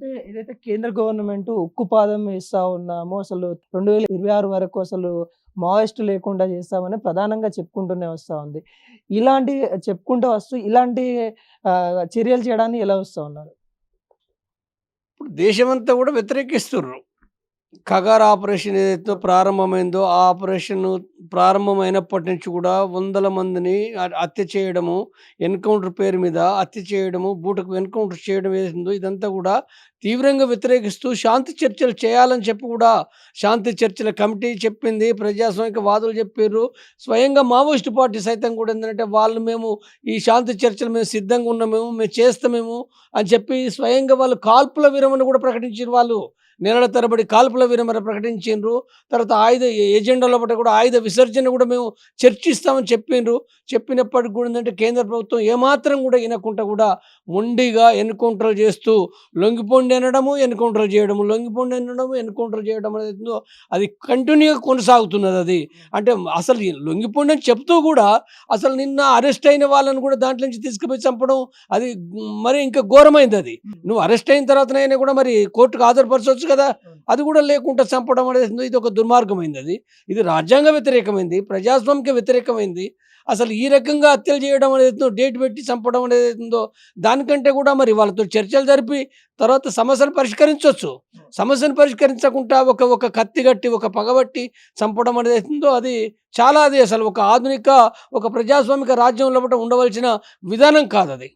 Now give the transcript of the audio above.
అంటే ఏదైతే కేంద్ర గవర్నమెంట్ ఉక్కు పాదం వేస్తా ఉన్నామో అసలు రెండు వేల ఇరవై ఆరు వరకు అసలు మావోయిస్టు లేకుండా చేస్తామని ప్రధానంగా చెప్పుకుంటూనే వస్తూ ఉంది. ఇలాంటి చెప్పుకుంటూ వస్తూ ఇలాంటి చర్యలు చేయడానికి ఎలా వస్తూ ఉన్నారు? ఇప్పుడు దేశమంతా కూడా వ్యతిరేకిస్తున్నారు. కగార్ ఆపరేషన్ ఏదైతే ప్రారంభమైందో ఆ ఆపరేషన్ ప్రారంభమైనప్పటి నుంచి కూడా వందల మందిని హత్య చేయడము ఎన్కౌంటర్ పేరు మీద హత్య చేయడము బూటకు ఎన్కౌంటర్ చేయడం ఏదైతుందో ఇదంతా కూడా తీవ్రంగా వ్యతిరేకిస్తూ శాంతి చర్చలు చేయాలని చెప్పి కూడా శాంతి చర్చల కమిటీ చెప్పింది. ప్రజాస్వామిక వాదులు చెప్పారు స్వయంగా మావోయిస్టు పార్టీ సైతం కూడా ఏంటంటే వాళ్ళు మేము ఈ శాంతి చర్చలు మేము సిద్ధంగా ఉన్నామేమో మేము చేస్తామేమో అని చెప్పి స్వయంగా వాళ్ళు కాల్పుల విరమణ కూడా ప్రకటించారు వాళ్ళు. నెలల తరబడి కాల్పుల విరమణ ప్రకటించిండ్రు. తర్వాత ఆయుధ ఏజెండాలో బట్టి కూడా ఆయుధ విసర్జన కూడా మేము చర్చిస్తామని చెప్పిండ్రు చెప్పినప్పటికి కూడా ఏంటంటే కేంద్ర ప్రభుత్వం ఏమాత్రం కూడా వినకుండా కూడా మొండిగా ఎన్కౌంటర్ చేస్తూ లొంగిపోండి అనడము ఎన్కౌంటర్ చేయడము లొంగిపోండి అనడము ఎన్కౌంటర్ చేయడం అనేది అది కంటిన్యూగా కొనసాగుతున్నది అది. అంటే అసలు లొంగిపోండి అని చెప్తూ కూడా అసలు నిన్న అరెస్ట్ అయిన వాళ్ళని కూడా దాంట్లో నుంచి తీసుకుపోయి చంపడం అది మరి ఇంకా ఘోరమైంది అది. నువ్వు అరెస్ట్ అయిన తర్వాతనైనా కూడా మరి కోర్టుకు హాజరుపరచవచ్చు కదా అది కూడా లేకుండా చంపడం అనేది ఇది ఒక దుర్మార్గమైంది అది. ఇది రాజ్యాంగ వ్యతిరేకమైంది ప్రజాస్వామిక వ్యతిరేకమైంది. అసలు ఈ రకంగా హత్యలు చేయడం అనేది డేట్ పెట్టి చంపడం అనేది ఉందో దానికంటే కూడా మరి వాళ్ళతో చర్చలు జరిపి తర్వాత సమస్యను పరిష్కరించవచ్చు సమస్యను పరిష్కరించకుండా ఒక ఒక కత్తి కట్టి ఒక పగబట్టి చంపడం అనేది అవుతుందో అది చాలా అది అసలు ఒక ఆధునిక ఒక ప్రజాస్వామిక రాజ్యంలో ఉండవలసిన విధానం కాదు అది